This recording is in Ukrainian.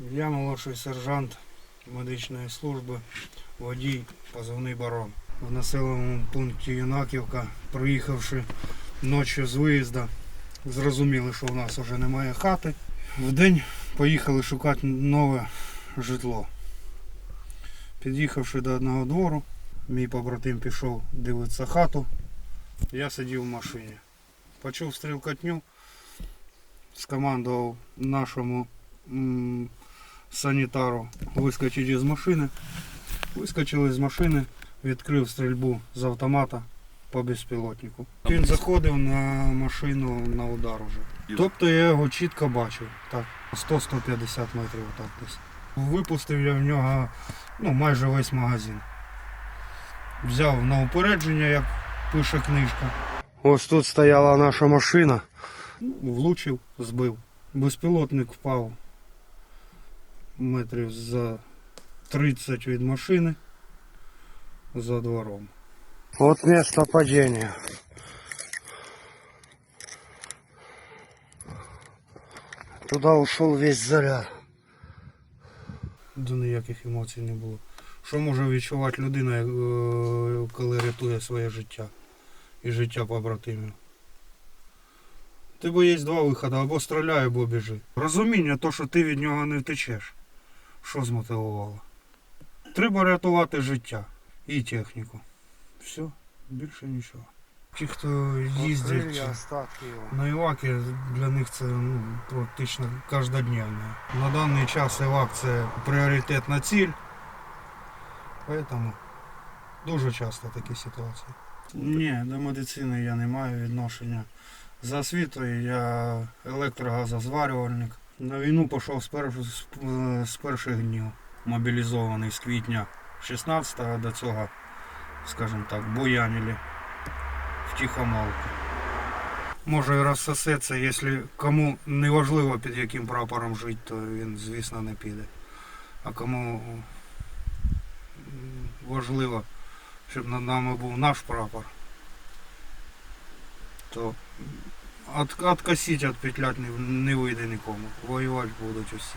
Я молодший сержант медичної служби, водій, позивний барон. В населеному пункті Юнаківка, приїхавши ночі з виїзду, зрозуміли, що в нас вже немає хати. Вдень поїхали шукати нове житло. Під'їхавши до одного двору, мій побратим пішов дивитися хату. Я сидів в машині. Почув стрілкотню, скомандував нашому санітару вискочити із машини. Вискочили з машини, відкрив стрільбу з автомата по безпілотнику. Він заходив на машину на удар уже. Тобто я його чітко бачив. Так, 100-150 метрів так десь. Випустив я в нього ну, майже весь магазин. Взяв на упередження, як пише книжка. Ось тут стояла наша машина. Влучив, збив. Безпілотник впав метрів за 30 від машини за двором. От місце падіння. Туди ушов весь заряд. До ніяких емоцій не було. Що може відчувати людина, е, коли рятує своє життя і життя побратимів? Тебе є два виходи, або стріляй, або біжи. Розуміння, то, що ти від нього не втечеш. Що змотивувало? Треба рятувати життя і техніку. Все, більше нічого. Ті, хто їздять на Іваки, для них це ну, практично кожнодневне. На даний час Івак це пріоритетна ціль. Поэтому дуже часто такі ситуації. Ні, до медицини я не маю відношення. За освітою я електрогазозварювальник. На війну пішов з, перш... з- перших днів, мобілізований з квітня 16-го до цього, скажімо так, буянили в тихомолку. Може і розсосеться, якщо кому не важливо під яким прапором жити, то він, звісно, не піде. А кому важливо, щоб над нами був наш прапор, то от, откосить, відпетлять не, не вийде нікому. Воювати будуть усі.